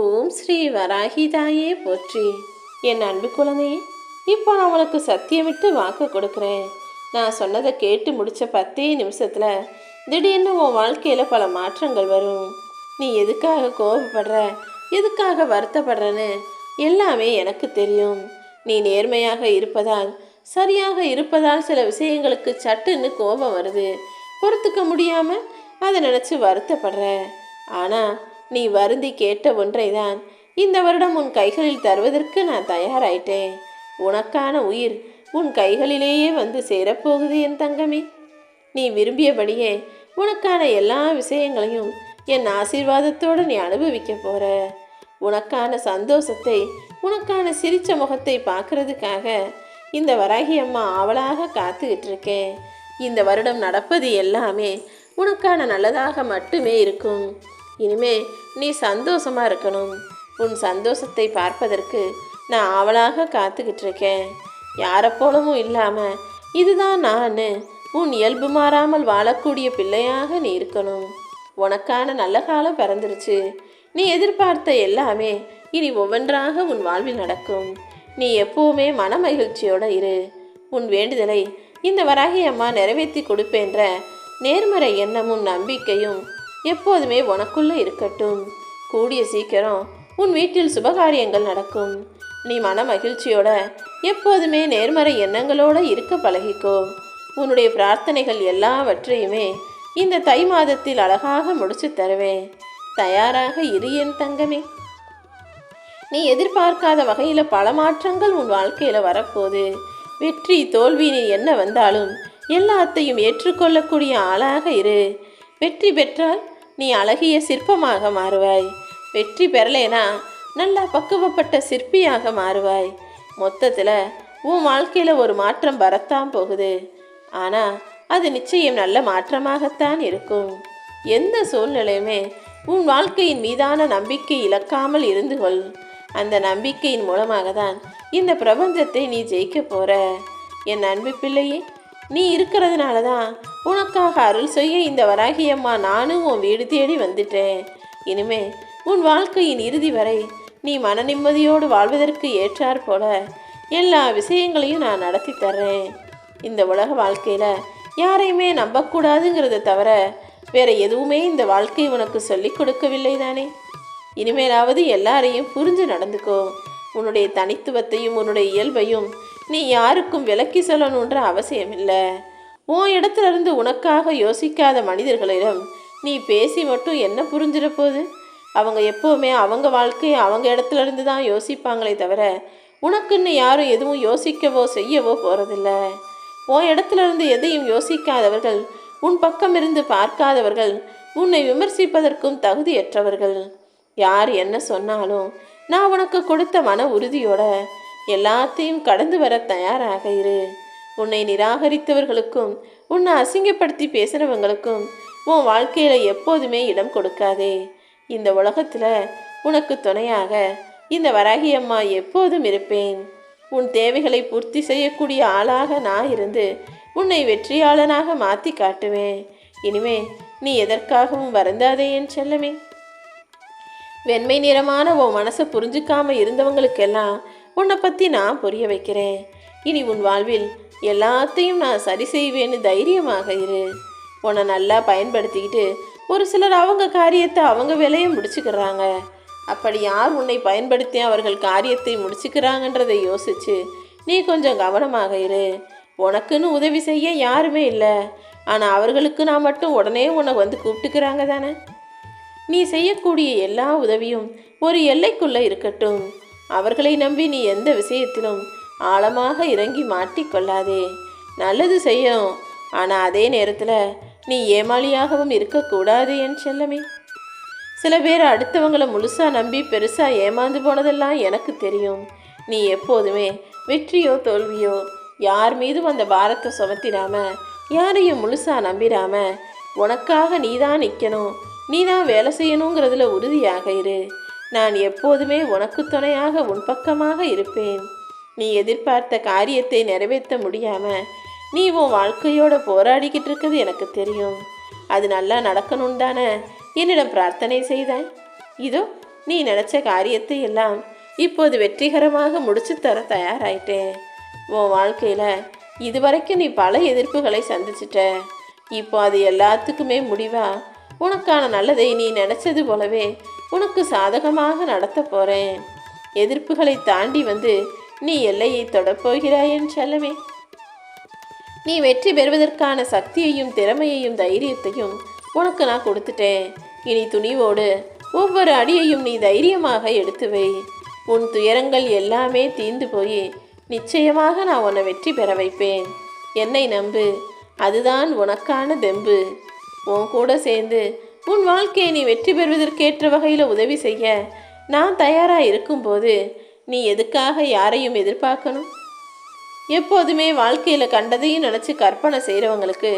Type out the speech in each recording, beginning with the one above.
ஓம் ஸ்ரீ வராகிதாயே போற்றி. என் அன்பு குழந்தையே இப்போ நான் உனக்கு சத்தியமிட்டு வாக்கு கொடுக்குறேன். நான் சொன்னதை கேட்டு முடித்த பத்தே நிமிஷத்தில் திடீர்னு உன் வாழ்க்கையில் பல மாற்றங்கள் வரும். நீ எதுக்காக கோபப்படுற எதுக்காக வருத்தப்படுறன்னு எல்லாமே எனக்கு தெரியும். நீ நேர்மையாக இருப்பதால் சரியாக இருப்பதால் சில விஷயங்களுக்கு சட்டுன்னு கோபம் வருது. பொறுத்துக்க முடியாமல் அதை நினச்சி வருத்தப்படுற. ஆனால் நீ வருந்தி கேட்ட ஒன்றை தான் இந்த வருடம் உன் கைகளில் தருவதற்கு நான் தயாராயிட்டேன். உனக்கான உயிர் உன் கைகளிலேயே வந்து சேரப்போகுது என் தங்கமே. நீ விரும்பியபடியே உனக்கான எல்லா விஷயங்களையும் என் ஆசீர்வாதத்தோடு நீ அனுபவிக்க போற. உனக்கான சந்தோஷத்தை உனக்கான சிரிச்ச முகத்தை பார்க்கறதுக்காக இந்த வராகி அம்மா ஆவலாக காத்துக்கிட்டு இருக்கேன். இந்த வருடம் நடப்பது எல்லாமே உனக்கான நல்லதாக மட்டுமே இருக்கும். இனிமே நீ சந்தோஷமா இருக்கணும். உன் சந்தோஷத்தை பார்ப்பதற்கு நான் ஆவலாக காத்துக்கிட்டு இருக்கேன் யாரை போலவும் இல்லாமல் இதுதான் நான். உன் இயல்பு மாறாமல் வாழக்கூடிய பிள்ளையாக நீ இருக்கணும். உனக்கான நல்ல காலம் பிறந்துருச்சு. நீ எதிர்பார்த்த எல்லாமே இனி ஒவ்வொன்றாக உன் வாழ்வில் நடக்கும். நீ எப்பவுமே மன மகிழ்ச்சியோடு இரு. உன் வேண்டுதலை இந்த வராகி அம்மா நிறைவேற்றி கொடுப்பேன்ற நேர்மறை எண்ணமும் நம்பிக்கையும் எப்போதுமே உனக்குள்ளே இருக்கட்டும். கூடிய சீக்கிரம் உன் வீட்டில் சுபகாரியங்கள் நடக்கும். நீ மன மகிழ்ச்சியோட எப்போதுமே நேர்மறை எண்ணங்களோட இருக்க பழகிக்கோ. உன்னுடைய பிரார்த்தனைகள் எல்லாவற்றையுமே இந்த தை மாதத்தில் அழகாக முடிச்சு தருவேன். தயாராக இரு என் தங்கமே. நீ எதிர்பார்க்காத வகையில் பல மாற்றங்கள் உன் வாழ்க்கையில் வரப்போகுது. வெற்றி தோல்வி நீ என்ன வந்தாலும் எல்லாத்தையும் ஏற்றுக்கொள்ளக்கூடிய ஆளாக இரு. வெற்றி பெற்றால் நீ அழகிய சிற்பமாக மாறுவாய். வெற்றி பெறலேனா நல்லா பக்குவப்பட்ட சிற்பியாக மாறுவாய். மொத்தத்தில் உன் வாழ்க்கையில் ஒரு மாற்றம் வரத்தான் போகுது. ஆனால் அது நிச்சயம் நல்ல மாற்றமாகத்தான் இருக்கும். எந்த சூழ்நிலையுமே உன் வாழ்க்கையின் மீதான நம்பிக்கை இழக்காமல் இருந்து கொள். அந்த நம்பிக்கையின் மூலமாக தான் இந்த பிரபஞ்சத்தை நீ ஜெயிக்க போற. என் அன்பு பிள்ளையே நீ இருக்கிறதுனால தான் உனக்காக அருள் செய்ய இந்த வராகியம்மா நானும் உன் வீடு தேடி வந்துட்டேன். இனிமே உன் வாழ்க்கையின் இறுதி வரை நீ மன நிம்மதியோடு வாழ்வதற்கு ஏற்றாற் போல எல்லா விஷயங்களையும் நான் நடத்தி தர்றேன். இந்த உலக வாழ்க்கையில் யாரையுமே நம்பக்கூடாதுங்கிறத தவிர வேற எதுவுமே இந்த வாழ்க்கை உனக்கு சொல்லிக் கொடுக்கவில்லை தானே? இனிமேலாவது எல்லாரையும் புரிஞ்சு நடந்துக்கோ. உன்னுடைய தனித்துவத்தையும் உன்னுடைய இயல்பையும் நீ யாருக்கும் விலக்கி சொல்லணுன்ற அவசியம் இல்லை உன் இடத்துல இருந்து உனக்காக யோசிக்காத மனிதர்களிடம் நீ பேசி மட்டும் என்ன புரிஞ்சிட போகுது? அவங்க எப்போவுமே அவங்க வாழ்க்கையை அவங்க இடத்துல இருந்து தான் யோசிப்பாங்களே தவிர உனக்குன்னு யாரும் எதுவும் யோசிக்கவோ செய்யவோ போகிறதில்ல உன் இடத்துல இருந்து எதையும் யோசிக்காதவர்கள் உன் பக்கம் இருந்து பார்க்காதவர்கள் உன்னை விமர்சிப்பதற்கும் தகுதியற்றவர்கள். யார் என்ன சொன்னாலும் நான் உனக்கு கொடுத்த மன உறுதியோட எல்லாத்தையும் கடந்து வர தயாராக இரு. உன்னை நிராகரித்தவர்களுக்கும் உன்னை அசிங்கப்படுத்தி பேசுகிறவங்களுக்கும் உன் வாழ்க்கையில் எப்போதுமே இடம் கொடுக்காதே. இந்த உலகத்தில் உனக்கு துணையாக இந்த வராகி அம்மா எப்போதும் இருப்பேன். உன் தேவைகளை பூர்த்தி செய்யக்கூடிய ஆளாக நான் இருந்து உன்னை வெற்றியாளனாக மாற்றி காட்டுவேன். இனிமே நீ எதற்காகவும் வருந்தாதே என் செல்லமே. வெண்மை நிறமான உன் மனசை புரிஞ்சுக்காம இருந்தவங்களுக்கெல்லாம் உன்னை பற்றி நான் புரிய வைக்கிறேன். இனி உன் வாழ்வில் எல்லாத்தையும் நான் சரி செய்வேன்னு தைரியமாக இரு. உன்னை நல்லா பயன்படுத்திக்கிட்டு ஒரு சிலர் அவங்க காரியத்தை அவங்க வேலையை முடிச்சுக்கிறாங்க. அப்படி யார் உன்னை பயன்படுத்தி அவர்கள் காரியத்தை முடிச்சுக்கிறாங்கன்றதை யோசிச்சு நீ கொஞ்சம் கவனமாக இரு. உனக்குன்னு உதவி செய்ய யாருமே இல்லை. ஆனால் அவர்களுக்கு நான் மட்டும் உடனே உன்னை வந்து கூப்பிட்டுக்கிறாங்க தானே? நீ செய்யக்கூடிய எல்லா உதவியும் ஒரு எல்லைக்குள்ளே இருக்கட்டும். அவர்களை நம்பி நீ எந்த விஷயத்திலும் ஆழமாக இறங்கி மாட்டிக்கொள்ளாதே நல்லது செய்யணும். ஆனால் அதே நேரத்தில் நீ ஏமாளியாகவும் இருக்கக்கூடாது என் செல்லமே. சில பேர் அடுத்தவங்களை முழுசாக நம்பி பெருசாக ஏமாந்து போனதெல்லாம் எனக்கு தெரியும். நீ எப்போதுமே வெற்றியோ தோல்வியோ யார் மீதும் அந்த பாரத்தை சுமத்திடாம யாரையும் முழுசாக நம்பிடாம உனக்காக நீ தான் நிற்கணும் நீ தான் வேலை செய்யணுங்கிறதுல உறுதியாக இரு. நான் எப்போதுமே உனக்கு துணையாக உன் பக்கமாக இருப்பேன். நீ எதிர்பார்த்த காரியத்தை நிறைவேற்ற முடியாம நீ உன் வாழ்க்கையோட போராடிக்கிட்டு இருக்கிறது எனக்கு தெரியும். அது நல்லா நடக்கணும் தானே? என்னிடம் பிரார்த்தனை செய்தாய். இதோ நீ நினச்ச காரியத்தை எல்லாம் இப்போது வெற்றிகரமாக முடிச்சு தர தயாராயிட்டேன். உன் வாழ்க்கையில் இதுவரைக்கும் நீ பல எதிர்ப்புகளை சந்திச்சிட்ட. இப்போ அது எல்லாத்துக்குமே முடிவா? உனக்கான நல்லதை நீ நினச்சது போலவே உனக்கு சாதகமாக நடத்த போகிறேன் எதிர்ப்புகளை தாண்டி வந்து நீ எல்லையை தொடப்போகிறாய் என் செல்லமே. நீ வெற்றி பெறுவதற்கான சக்தியையும் திறமையையும் தைரியத்தையும் உனக்கு நான் கொடுத்துட்டேன். இனி துணிவோடு ஒவ்வொரு அடியையும் நீ தைரியமாக எடுத்து வை. உன் துயரங்கள் எல்லாமே தீந்து போய் நிச்சயமாக நான் உன்னை வெற்றி பெற வைப்பேன். என்னை நம்பு. அதுதான் உனக்கான தெம்பு. உன் கூட சேர்ந்து உன் வாழ்க்கையை நீ வெற்றி பெறுவதற்கேற்ற வகையில் உதவி செய்ய நான் தயாராக இருக்கும்போது நீ எதுக்காக யாரையும் எதிர்பார்க்கணும்? எப்போதுமே வாழ்க்கையில் கண்டதையும் நினச்சி கற்பனை செய்கிறவங்களுக்கு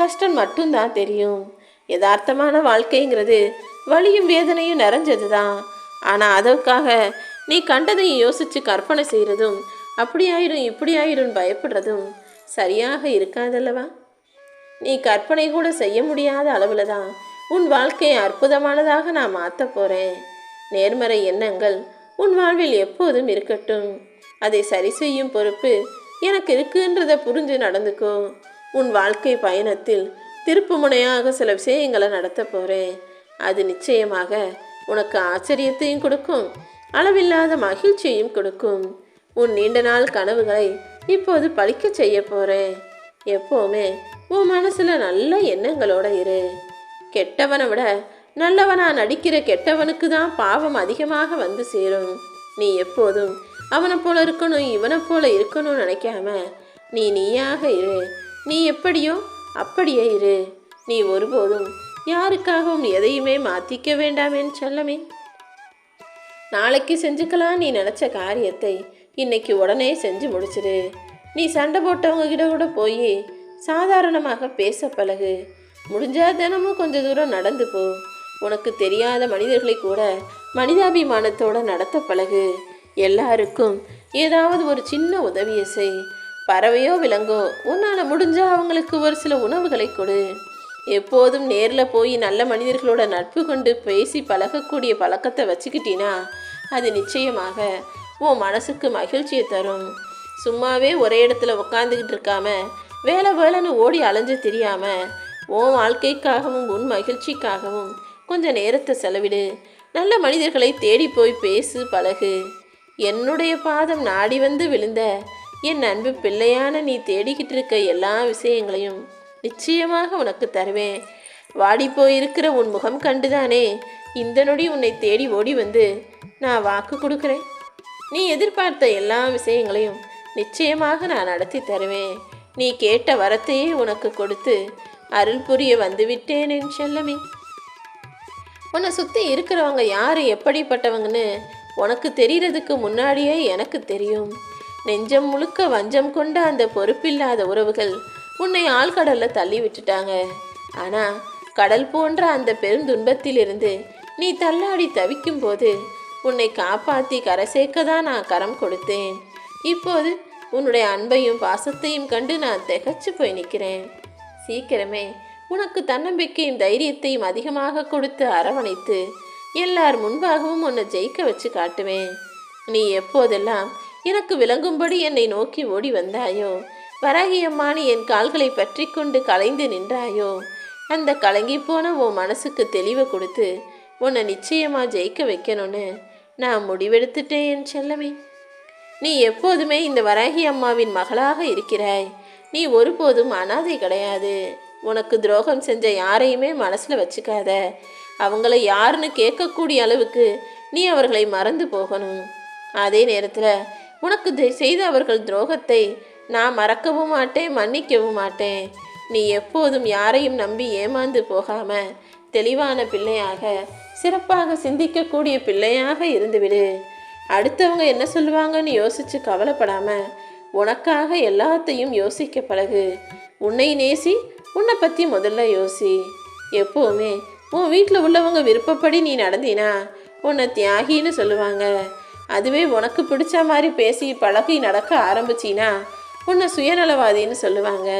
கஷ்டம் மட்டும்தான் தெரியும். யதார்த்தமான வாழ்க்கைங்கிறது வலியும் வேதனையும் நிறைஞ்சது தான் ஆனால் அதற்காக நீ கண்டதையும் யோசித்து கற்பனை செய்கிறதும் அப்படி ஆயிரும் இப்படி ஆயிரும் பயப்படுறதும் சரியாக இருக்காதல்லவா? நீ கற்பனை கூட செய்ய முடியாத அளவில் தான் உன் வாழ்க்கையை அற்புதமானதாக நான் மாற்ற போகிறேன் நேர்மறை எண்ணங்கள் உன் வாழ்வில் எப்போதும் இருக்கட்டும். அதை சரி செய்யும் பொறுப்பு எனக்கு இருக்குன்றதை புரிஞ்சு நடந்துக்கோ. உன் வாழ்க்கை பயணத்தில் திருப்பு முனையாக சில விஷயங்களை நடத்த போகிறேன் அது நிச்சயமாக உனக்கு ஆச்சரியத்தையும் கொடுக்கும் அளவில்லாத மகிழ்ச்சியையும் கொடுக்கும். உன் நீண்ட நாள் கனவுகளை இப்போது பழிக்க செய்ய போகிறேன் எப்போவுமே உன் மனசில் நல்ல எண்ணங்களோட இரு. கெட்டவனை விட நல்லவனா நடிக்கிற கெட்டவனுக்கு தான் பாவம் அதிகமாக வந்து சேரும். நீ எப்போதும் அவனை போல இருக்கணும் இவனை போல இருக்கணும்னு நினைக்காம நீ நீயாக இரு. நீ எப்படியோ அப்படியே இரு. நீ ஒருபோதும் யாருக்காகவும் எதையுமே மாற்றிக்க வேண்டாமேன்னு சொல்லமே. நாளைக்கு செஞ்சுக்கலாம் நீ நினச்ச காரியத்தை இன்னைக்கு உடனே செஞ்சு முடிச்சிடு நீ சண்டை போட்டவங்க கிட்ட கூட போய் சாதாரணமாக பேச பழகு. முடிஞ்சா தினமும் கொஞ்ச தூரம் நடந்து போ. உனக்கு தெரியாத மனிதர்களை கூட மனிதாபிமானத்தோட நடத்த பழகு. எல்லாருக்கும் ஏதாவது ஒரு சின்ன உதவியை செய். பறவையோ விலங்கோ உன்னால் முடிஞ்சா அவங்களுக்கு ஒரு சில உணவுகளை கொடு. எப்போதும் நேரில் போய் நல்ல மனிதர்களோட நட்பு கொண்டு பேசி பழகக்கூடிய பழக்கத்தை வச்சுக்கிட்டினா அது நிச்சயமாக உன் மனசுக்கு மகிழ்ச்சியை தரும். சும்மாவே ஒரே இடத்துல உட்காந்துக்கிட்டு இருக்காம வேலை வேலைன்னு ஓடி அலைஞ்சு தெரியாமல் உன் வாழ்க்கைக்காகவும் உன் மகிழ்ச்சிக்காகவும் கொஞ்சம் நேரத்தை செலவிடு. நல்ல மனிதர்களை தேடி போய் பேசு பழகு. என்னுடைய பாதம் நாடி வந்து விழுந்த என் அன்பு பிள்ளையான நீ தேடிக்கிட்டு இருக்க எல்லா விஷயங்களையும் நிச்சயமாக உனக்கு தருவேன். வாடி போயிருக்கிற உன் முகம் கண்டுதானே இந்த நொடி உன்னை தேடி ஓடி வந்து நான் வாக்கு கொடுக்குறேன். நீ எதிர்பார்த்த எல்லா விஷயங்களையும் நிச்சயமாக நான் நடத்தி தருவேன். நீ கேட்ட வரத்தையே உனக்கு கொடுத்து அருள் புரிய வந்துவிட்டேன் என் செல்லமே. உன்னை சுற்றி இருக்கிறவங்க யார் எப்படிப்பட்டவங்கன்னு உனக்கு தெரியறதுக்கு முன்னாடியே எனக்கு தெரியும். நெஞ்சம் முழுக்க வஞ்சம் கொண்ட அந்த பொறுப்பில்லாத உறவுகள் உன்னை ஆழ்கடலில் தள்ளி விட்டுட்டாங்க. ஆனால் கடல் போன்ற அந்த பெருந்துன்பத்திலிருந்து நீ தள்ளாடி தவிக்கும் போது உன்னை காப்பாற்றி கரை சேர்க்க தான் நான் கரம் கொடுத்தேன். இப்போது உன்னுடைய அன்பையும் பாசத்தையும் கண்டு நான் திகைச்சு போய் நிற்கிறேன் சீக்கிரமே உனக்கு தன்னம்பிக்கையும் தைரியத்தையும் அதிகமாக கொடுத்து அரவணைத்து எல்லார் முன்பாகவும் உன்னை ஜெயிக்க வச்சு காட்டுவேன். நீ எப்போதெல்லாம் எனக்கு விளங்கும்படி என்னை நோக்கி ஓடி வந்தாயோ வராகியம்மானி என் கால்களை பற்றி கொண்டு கலைந்து நின்றாயோ அந்த கலங்கி போன உன் மனசுக்கு தெளிவை கொடுத்து உன்னை நிச்சயமா ஜெயிக்க வைக்கணும்னு நான் முடிவெடுத்துட்டேன் என் செல்லமே. நீ எப்போதுமே இந்த வராகி அம்மாவின் மகளாக இருக்கிறாய். நீ ஒருபோதும் அனாதை கிடையாது. உனக்கு துரோகம் செஞ்ச யாரையுமே மனசில் வச்சுக்காத. அவங்கள யாருன்னு கேட்கக்கூடிய அளவுக்கு நீ அவர்களை மறந்து போகணும். அதே நேரத்தில் உனக்கு செய்த அவர்கள் துரோகத்தை நான் மறக்கவும் மாட்டேன் மன்னிக்கவும் மாட்டேன். நீ எப்போதும் யாரையும் நம்பி ஏமாந்து போகாம தெளிவான பிள்ளையாக சிறப்பாக சிந்திக்கக்கூடிய பிள்ளையாக இருந்துவிடு. அடுத்தவங்க என்ன சொல்லுவாங்கன்னு யோசித்து கவலைப்படாமல் உனக்காக எல்லாத்தையும் யோசிக்க பழகு. உன்னை நேசி உன்னை பற்றி முதல்ல யோசி. எப்போவுமே உன் வீட்டில் உள்ளவங்க விருப்பப்படி நீ நடந்தினா உன்னை தியாகின்னு சொல்லுவாங்க. அதுவே உனக்கு பிடிச்ச மாதிரி பேசி பழகி நடக்க ஆரம்பிச்சினா உன்னை சுயநலவாதின்னு சொல்லுவாங்க.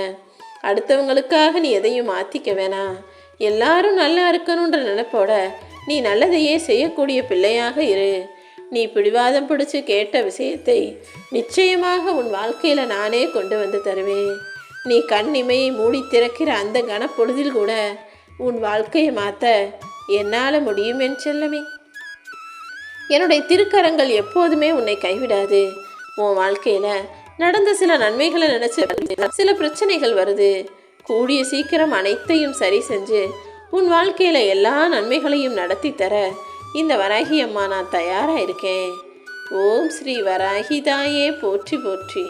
அடுத்தவங்களுக்காக நீ எதையும் மாற்றிக்க வேணாம் எல்லாரும் நல்லா இருக்கணுன்ற நினைப்போட நீ நல்லதையே செய்யக்கூடிய பிள்ளையாக இரு. நீ பிடிவாதம் பிடிச்சு கேட்ட விஷயத்தை நிச்சயமாக உன் வாழ்க்கையில் நானே கொண்டு வந்து தருவேன். நீ கண் இமையை மூடி திறக்கிற அந்த கனப்பொழுதில் கூட உன் வாழ்க்கையை மாற்ற என்னால் முடியும் என் செல்லமே. என்னுடைய திருக்கரங்கள் எப்போதுமே உன்னை கைவிடாது. உன் வாழ்க்கையில் நடந்த சில நன்மைகளை நினச்சி சில பிரச்சனைகள் வருது. கூடிய சீக்கிரம் அனைத்தையும் சரி செஞ்சு உன் வாழ்க்கையில் எல்லா நன்மைகளையும் நடத்தி தர இந்த வராகி அம்மா நான் தயாராக இருக்கேன். ஓம் ஸ்ரீ வராகிதாயே போற்றி போற்றி.